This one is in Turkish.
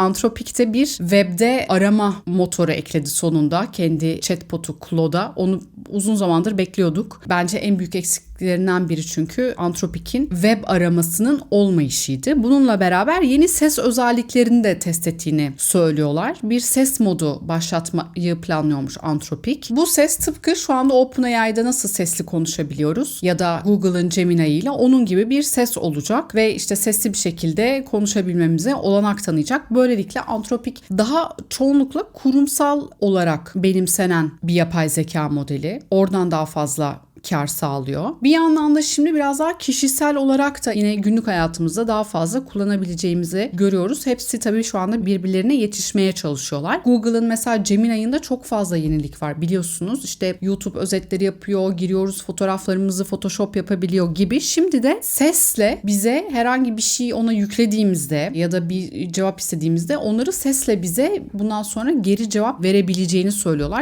Anthropic'te bir webde arama motoru ekledi sonunda. Kendi chatbot'u Claude'a. Onu uzun zamandır bekliyorduk. Bence en büyük eksiklerinden biri çünkü Anthropic'in web aramasının olmayışıydı. Bununla beraber yeni ses özelliklerini de test ettiğini söylüyorlar. Bir ses modu başlatmayı planlıyormuş Anthropic. Bu ses tıpkı şu anda OpenAI'da nasıl sesli konuşabiliyoruz ya da Google'ın Gemini ile onun gibi bir ses olacak ve işte sesli bir şekilde konuşabilmemize olanak tanıyacak. Böylelikle Anthropic daha çoğunlukla kurumsal olarak benimsenen bir yapay zeka modeli. Oradan daha fazla kar sağlıyor. Bir yandan da şimdi biraz daha kişisel olarak da yine günlük hayatımızda daha fazla kullanabileceğimizi görüyoruz. Hepsi tabii şu anda birbirlerine yetişmeye çalışıyorlar. Google'ın mesela Gemini'inde çok fazla yenilik var biliyorsunuz. İşte YouTube özetleri yapıyor, giriyoruz fotoğraflarımızı Photoshop yapabiliyor gibi. Şimdi de sesle bize herhangi bir şey ona yüklediğimizde ya da bir cevap istediğimizde onları sesle bize bundan sonra geri cevap verebileceğini söylüyorlar.